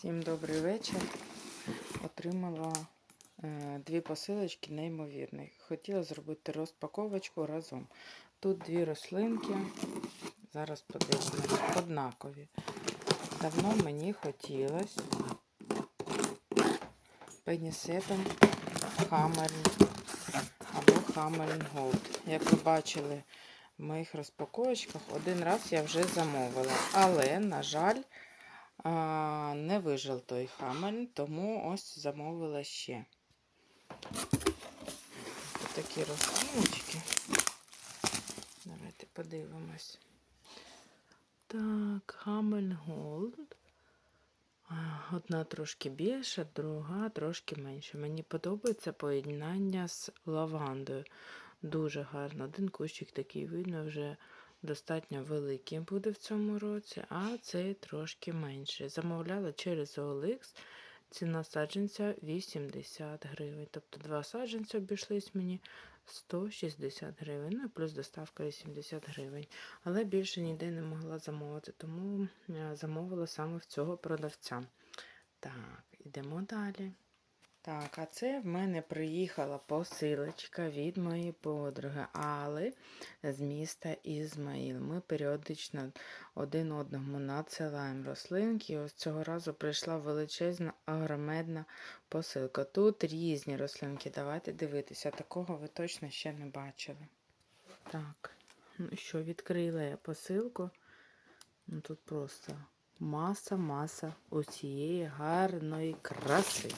Всім добрий вечір. Отримала е, дві посилочки неймовірні. Хотіла зробити розпаковочку разом. Тут дві рослинки. Зараз подивимось, однакові. Давно мені хотілося пенісетом Хаммерн або Хаммерн Голд. Як ви бачили в моїх розпаковочках, один раз я вже замовила. Але, на жаль, не вижив той хамель, тому ось замовила ще. Такі рослиночки. Давайте подивимось. Так, Хамель Голд. Одна трошки більша, друга трошки менша. Мені подобається поєднання з лавандою. Дуже гарно. Один кущик такий видно вже достатньо великий буде в цьому році, а цей трошки менший. Замовляла через OLX. Ціна саджанця 80 гривень. Тобто два саджанця обійшлись мені 160 гривень. Ну і плюс доставка 80 гривень. Але більше ніде не могла замовити, тому е, замовила саме в цього продавця. Так, ідемо далі. Так, а це в мене приїхала посилочка від моєї подруги Али з міста Ізмаїл. Ми періодично один одному надсилаємо рослинки. Ось цього разу прийшла величезна агромедна посилка. Тут різні рослинки. Давайте дивитися. Такого ви точно ще не бачили. Так, ну що, відкрила я посилку. Ну тут просто маса-маса усієї гарної краси.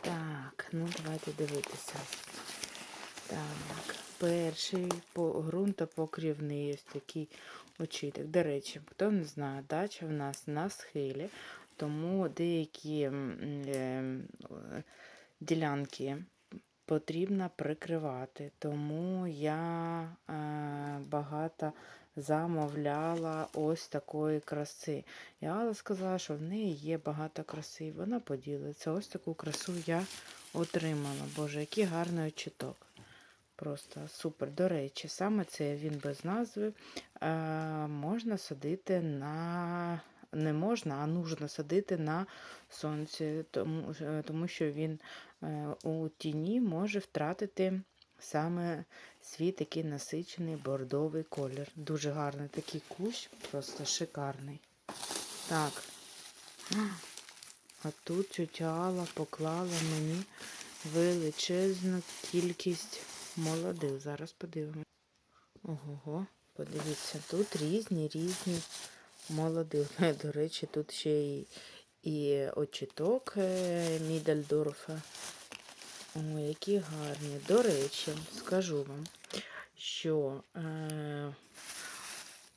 Так, ну давайте дивитися. Так, перший по ґрунтопокрівний ось такий очіток. До речі, хто не знає, дача в нас на схилі, тому деякі е, ділянки потрібно прикривати. Тому я е, багато замовляла ось такої краси. І Алла сказала, що в неї є багато краси. і Вона поділиться. Ось таку красу я отримала. Боже, який гарний очіток. Просто супер. До речі, саме це він без назви. Е, можна садити на. Не можна, а нужно садити на сонці, тому, тому що він е, у тіні може втратити саме свій такий насичений бордовий колір. Дуже гарний такий кущ, просто шикарний. Так. А тут Алла поклала мені величезну кількість молодих. Зараз подивимося. Ого, подивіться, тут різні різні молодих. До речі, тут ще і, і очіток е, Мідальдорфа. О, які гарні. До речі, скажу вам, що е,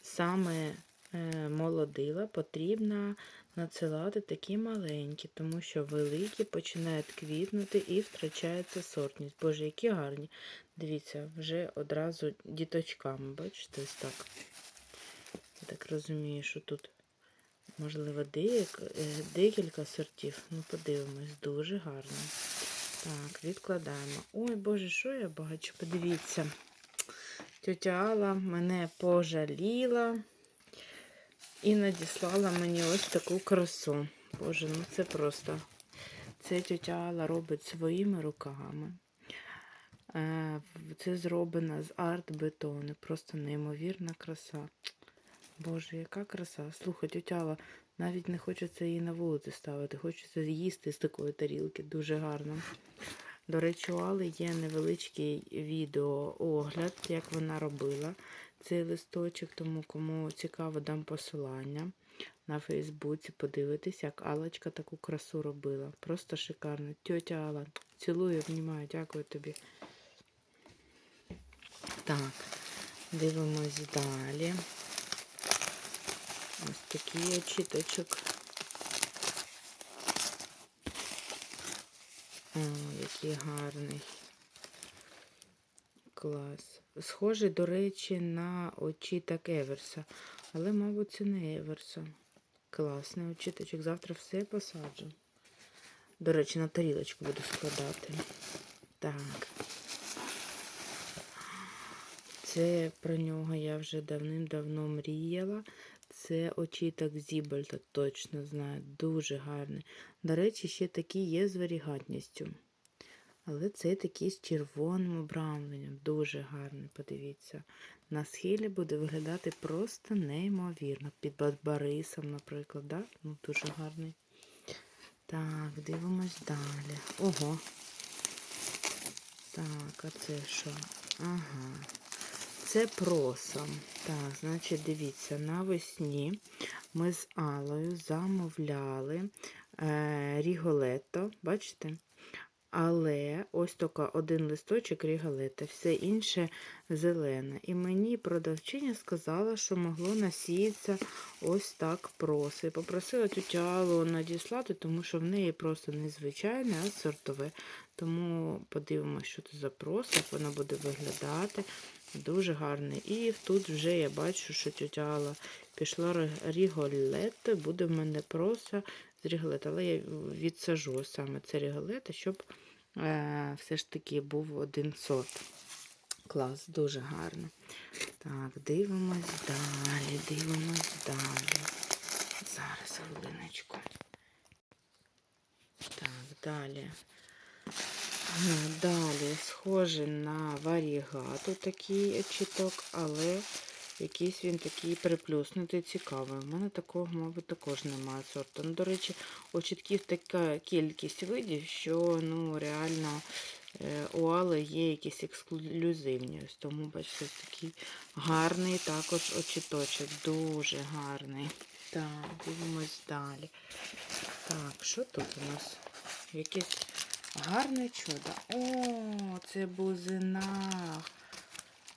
саме е, молодила потрібно надсилати такі маленькі, тому що великі починають квітнути і втрачається сортність. Боже, які гарні. Дивіться, вже одразу діточками, бачите, ось так. Я так розумію, що тут, можливо, е, декілька сортів. Ну, подивимось, дуже гарно. Так, відкладаємо. Ой, Боже, що я бачу? Подивіться. Тетя Алла мене пожаліла і надіслала мені ось таку красу. Боже, ну це просто. Це тетя Алла робить своїми руками. Е, Це зроблено з арт-бетону. Просто неймовірна краса. Боже, яка краса. Слухай, тетя Алла, навіть не хочеться її на вулиці ставити, хочеться їсти з такої тарілки. Дуже гарно. До речі, у Алли є невеличкий відеоогляд, як вона робила цей листочок, тому кому цікаво, дам посилання на Фейсбуці. Подивитись, як Аллочка таку красу робила. Просто шикарно. Тьотя Алла, цілую, обнімаю, дякую тобі. Так, дивимось далі. Ось такий очіточок. О, який гарний. Клас. Схожий, до речі, на очіток Еверса. Але, мабуть, це не Еверса. Класний очіточок. Завтра все посаджу. До речі, на тарілочку буду складати. Так. Це про нього я вже давним-давно мріяла. Це очіток Зібальта, точно знаю. Дуже гарний. До речі, ще такі є з варігатністю. Але цей такий з червоним обрамленням. Дуже гарний, подивіться. На схилі буде виглядати просто неймовірно. Під барбарисом, наприклад, да? ну, дуже гарний. Так, дивимось далі. Ого. Так, а це що? Ага. Це просом. Так, значить, дивіться, навесні ми з Алою замовляли е, ріголетто, бачите? Але ось тільки один листочок ріголета, все інше зелене. І мені продавчиня сказала, що могло насіятися ось так просо. І попросила тютю Аллу надіслати, тому що в неї просто незвичайне, а сортове. Тому подивимося, що це за просо, як воно буде виглядати. Дуже гарний. І тут вже я бачу, що тетя Алла пішла ріголетто, і буде в мене просто з ріголета. Але я відсажу саме це ріголета, щоб е, все ж таки був один сорт. Клас, дуже гарно. Так, дивимось далі, дивимось далі. Зараз хвилиночку. Так, далі. Ну, Далі схожий на варігату такий чіток, але якийсь він такий приплюснутий, цікавий. У мене такого, мабуть, також немає сорту. Ну, До речі, у чітків така кількість видів, що ну, реально е, у Али є якісь ексклюзивні. Ось Тому, бачите, такий гарний також очіточок. Дуже гарний. Так, дивимось далі. Так, що тут у нас? Якесь Гарне чудо. О, це бузина.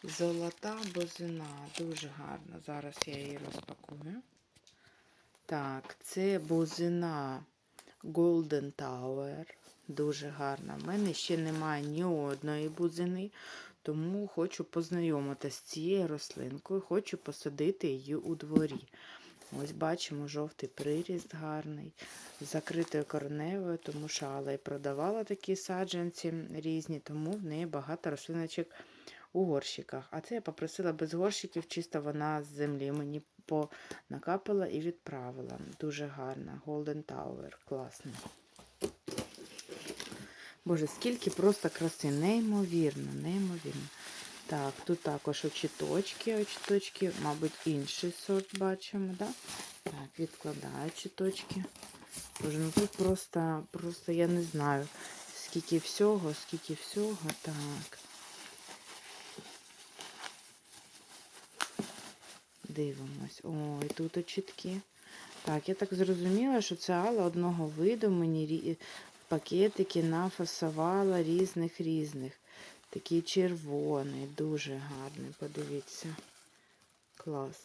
Золота бузина. Дуже гарна. Зараз я її розпакую. Так, це бузина Golden Tower. Дуже гарна. У мене ще немає ні одної бузини, тому хочу познайомитися з цією рослинкою, хочу посадити її у дворі. Ось бачимо жовтий приріст гарний, з закритою корневою, тому що Алла і продавала такі саджанці різні, тому в неї багато рослиночок у горщиках. А це я попросила без горщиків, чисто вона з землі мені понакапала і відправила. Дуже гарна. Golden Tower, класна. Боже, скільки просто краси, неймовірно, неймовірно. Так, тут також очіточки, очіточки, мабуть, інший сорт бачимо, да? так? відкладаю очіточки. Боже, ну тут просто, просто я не знаю, скільки всього, скільки всього. Так. Дивимось. Ой, тут очітки. Так, я так зрозуміла, що це Алла одного виду мені пакетики нафасувала різних різних. Такий червоний, дуже гарний, подивіться. Клас.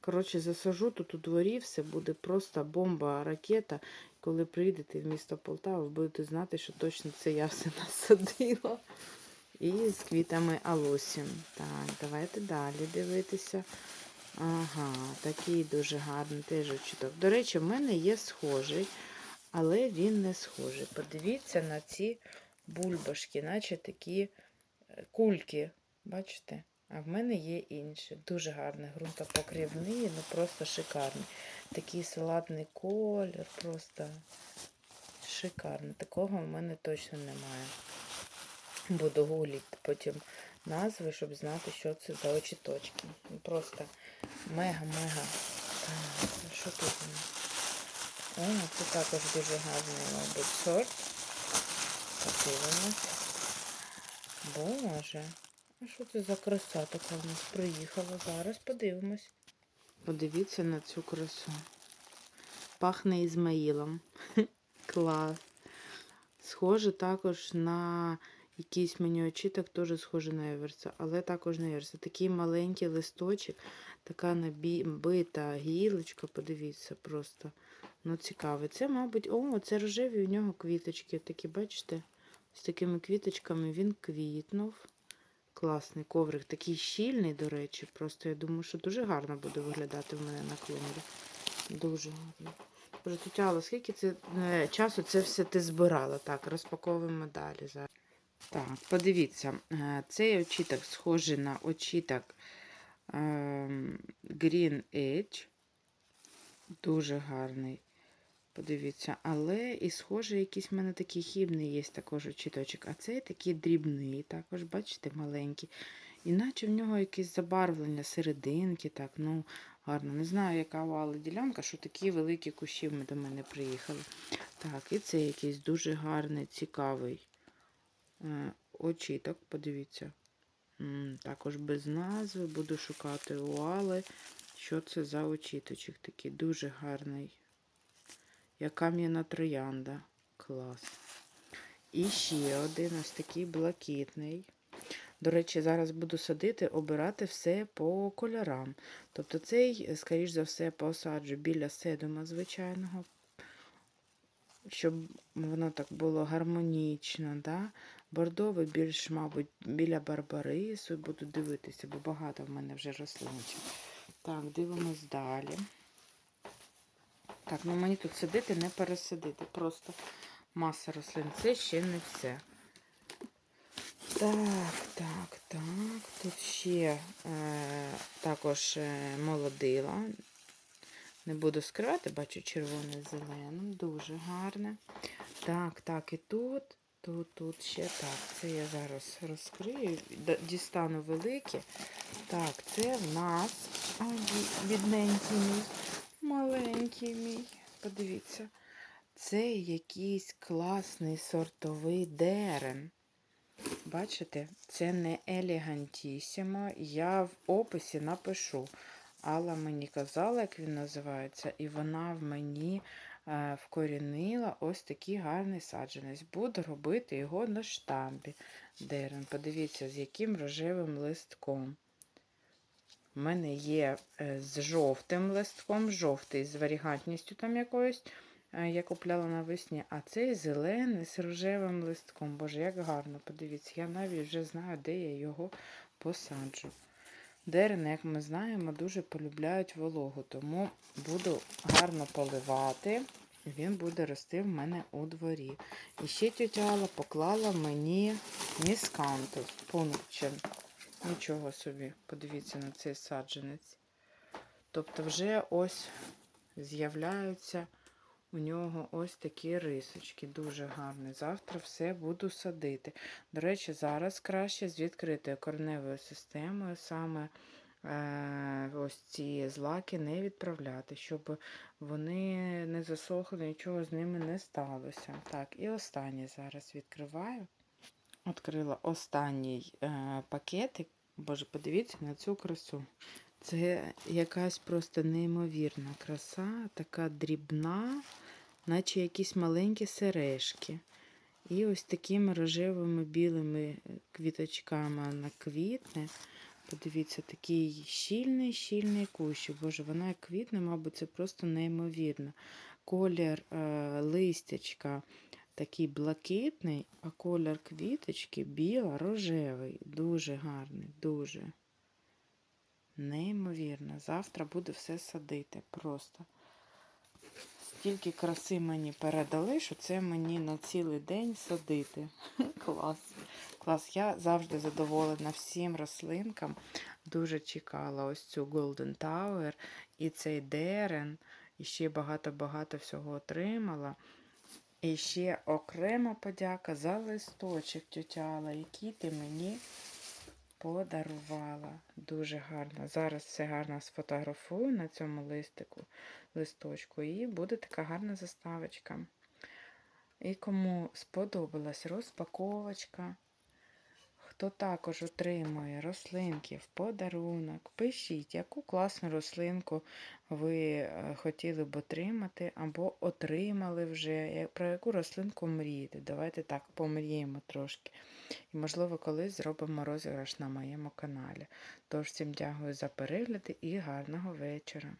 Коротше, засажу тут у дворі, все буде просто бомба, ракета. Коли прийдете в місто Полтава, ви будете знати, що точно це я все насадила. І з квітами алосім. Так, давайте далі дивитися. Ага, такий дуже гарний теж очіток. До речі, в мене є схожий, але він не схожий. Подивіться на ці бульбашки, наче такі е, кульки. Бачите? А в мене є інші. Дуже гарний ґрунтопокривний, ну просто шикарний. Такий салатний колір, просто шикарний. Такого в мене точно немає. Буду гуглити потім назви, щоб знати, що це за очіточки. Ну, Просто мега-мега. Що тут? О, це також дуже гарний, мабуть, сорт. Подивимось. Боже. А що це за краса така в нас приїхала? Зараз подивимось. Подивіться на цю красу. Пахне Ізмаїлом. Клас. Схоже також на якийсь мені очіток, теж схоже на Еверса, але також на Еверса. Такий маленький листочок, така набита гілочка, подивіться, просто ну цікавий. Це, мабуть, о, це рожеві у нього квіточки. Такі, бачите? З такими квіточками він квітнув. Класний коврик, такий щільний, до речі. Просто я думаю, що дуже гарно буде виглядати в мене на клумбі. Дуже гарно. Боже, Тетяла, скільки це е, часу це все ти збирала? Так, розпаковуємо далі зараз. Так, подивіться, е, цей очіток схожий на очіток ем, Green Edge. Дуже гарний. Подивіться, але і схоже, якийсь в мене такий хібний є також очіточок. А цей такий дрібний, також, бачите, маленький. Іначе в нього якесь забарвлення серединки, так, ну, гарно. Не знаю, яка Алли ділянка, що такі великі кущі до мене приїхали. Так, і це якийсь дуже гарний, цікавий е, очіток, подивіться. Також без назви. Буду шукати у Алли, що це за очіточок такий. Дуже гарний. Як кам'яна троянда. Клас. І ще один ось такий блакитний. До речі, зараз буду садити, обирати все по кольорам. Тобто цей, скоріш за все, посаджу біля седума звичайного, щоб воно так було гармонічно. Да? Бордовий більш, мабуть, біля барбарису. Буду дивитися, бо багато в мене вже рослинчик. Так, дивимось далі. Так, ну мені тут сидити, не пересидити. Просто маса рослин. Це ще не все. Так, так, так. Тут ще е, також е, молодила. Не буду скривати, бачу червоне з зеленим. Дуже гарне. Так, так, і тут, тут, тут ще так. Це я зараз розкрию, дістану велике. Так, це в нас ой, бідненький мій, маленький мій. Подивіться. Це якийсь класний сортовий дерен. Бачите, це не елегантісімо. Я в описі напишу. Алла мені казала, як він називається, і вона в мені е, вкорінила ось такий гарний саджанець. Буду робити його на штампі. Дерен. Подивіться, з яким рожевим листком. У мене є е, з жовтим листком, жовтий з варігантністю там якоюсь. е, Я купляла навесні, а цей зелений з рожевим листком. Боже, як гарно, подивіться, я навіть вже знаю, де я його посаджу. Дерени, як ми знаємо, дуже полюбляють вологу, тому буду гарно поливати, він буде рости в мене у дворі. І ще Алла поклала мені міскантус, пунктчин. Нічого собі, подивіться на цей саджанець. Тобто вже ось з'являються у нього ось такі рисочки. Дуже гарні. Завтра все буду садити. До речі, зараз краще з відкритою кореневою системою саме е, ось ці злаки не відправляти, щоб вони не засохли, нічого з ними не сталося. Так, і останнє зараз відкриваю. Відкрила останній е, пакетик. Боже, подивіться на цю красу. Це якась просто неймовірна краса, така дрібна, наче якісь маленькі сережки. І ось такими рожевими білими квіточками вона квітне. Подивіться, такий щільний, щільний кущик. Боже, вона як квітне, мабуть, це просто неймовірно. Колір е, листячка такий блакитний, а колір квіточки біла, рожевий. Дуже гарний, дуже. Неймовірно. Завтра буду все садити. Просто. Стільки краси мені передали, що це мені на цілий день садити. Клас. Клас. Я завжди задоволена всім рослинкам. Дуже чекала ось цю Golden Tower і цей дерен. І ще багато-багато всього отримала. І ще окрема подяка за листочок, тетя який ти мені подарувала. Дуже гарно. Зараз все гарно сфотографую на цьому листику, листочку, і буде така гарна заставочка. І кому сподобалась розпаковочка, хто також отримує рослинки в подарунок, пишіть, яку класну рослинку ви е, хотіли б отримати, або отримали вже, про яку рослинку мрієте. Давайте так помріємо трошки. І, можливо, колись зробимо розіграш на моєму каналі. Тож всім дякую за перегляди і гарного вечора.